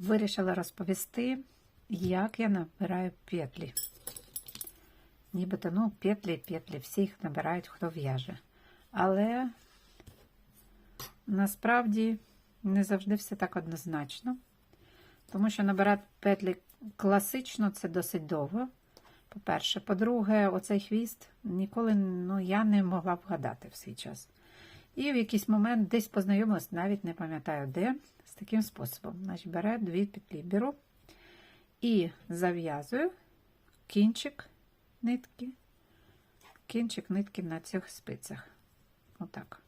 Вирішила розповісти, як я набираю петлі. Нібито, ну, петлі, петлі, всі їх набирають, хто в'яже. Але насправді не завжди все так однозначно. Тому що набирати петлі класично це досить довго. По-перше, по-друге, оцей хвіст ніколи ну, я не могла вгадати в свій час. І в якийсь момент десь познайомилась, навіть не пам'ятаю де, з таким способом. Значить, бере дві петлі, беру і зав'язую кінчик нитки, кінчик нитки на цих спицях. Отак.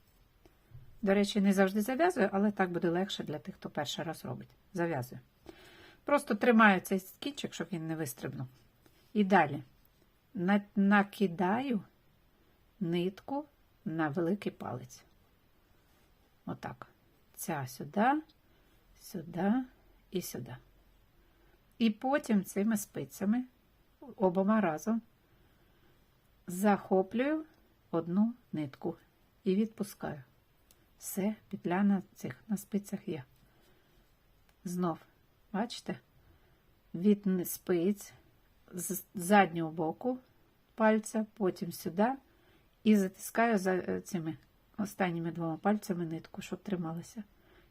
До речі, не завжди зав'язую, але так буде легше для тих, хто перший раз робить. Зав'язую. Просто тримаю цей кінчик, щоб він не вистрибнув. І далі накидаю нитку на великий палець. Отак. Ця сюди, сюди і сюди. І потім цими спицями обома разом захоплюю одну нитку і відпускаю. Все, петля на цих на спицях є. Знов, бачите, від спиць з заднього боку пальця, потім сюди, і затискаю за е, цими останніми двома пальцями нитку, щоб трималася.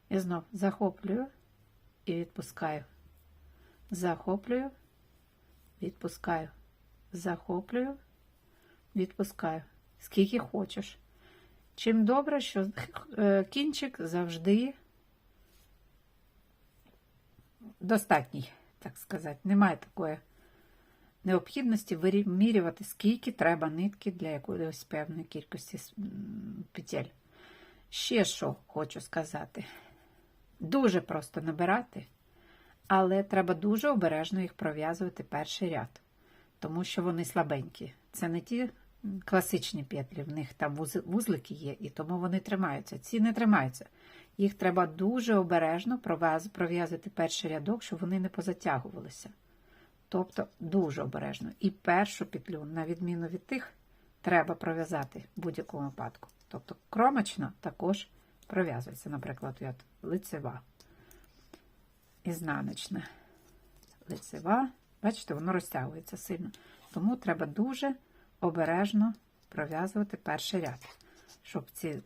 І знов захоплюю і відпускаю. Захоплюю, відпускаю. Захоплюю, відпускаю. Скільки хочеш. Чим добре, що е, кінчик завжди достатній, так сказати. Немає такої необхідності вимірювати, скільки треба нитки для якоїсь певної кількості петель. Ще що хочу сказати. Дуже просто набирати, але треба дуже обережно їх пров'язувати перший ряд, тому що вони слабенькі. Це не ті класичні петлі, в них там вузлики є, і тому вони тримаються. Ці не тримаються. Їх треба дуже обережно пров'яз- пров'язати перший рядок, щоб вони не позатягувалися. Тобто дуже обережно. І першу петлю, на відміну від тих, треба пров'язати в будь-якому випадку. Тобто кромочна також пров'язується, наприклад, от лицева, ізнаночна, лицева. Бачите, воно розтягується сильно. Тому треба дуже обережно пров'язувати перший ряд, щоб ці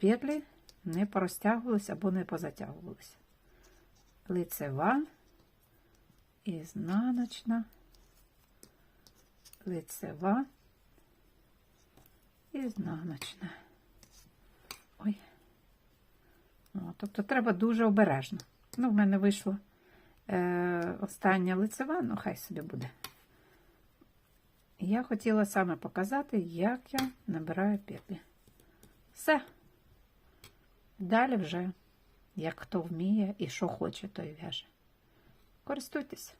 петлі не порозтягувалися або не позатягувалися. Лицева ізнаночна, лицева, ізнаночна. Ой. О, тобто треба дуже обережно. Ну, в мене вийшло е, остання лицева, ну хай собі буде. Я хотіла саме показати, як я набираю петлі. Все. Далі вже, як хто вміє і що хоче, той в'яже. Користуйтесь.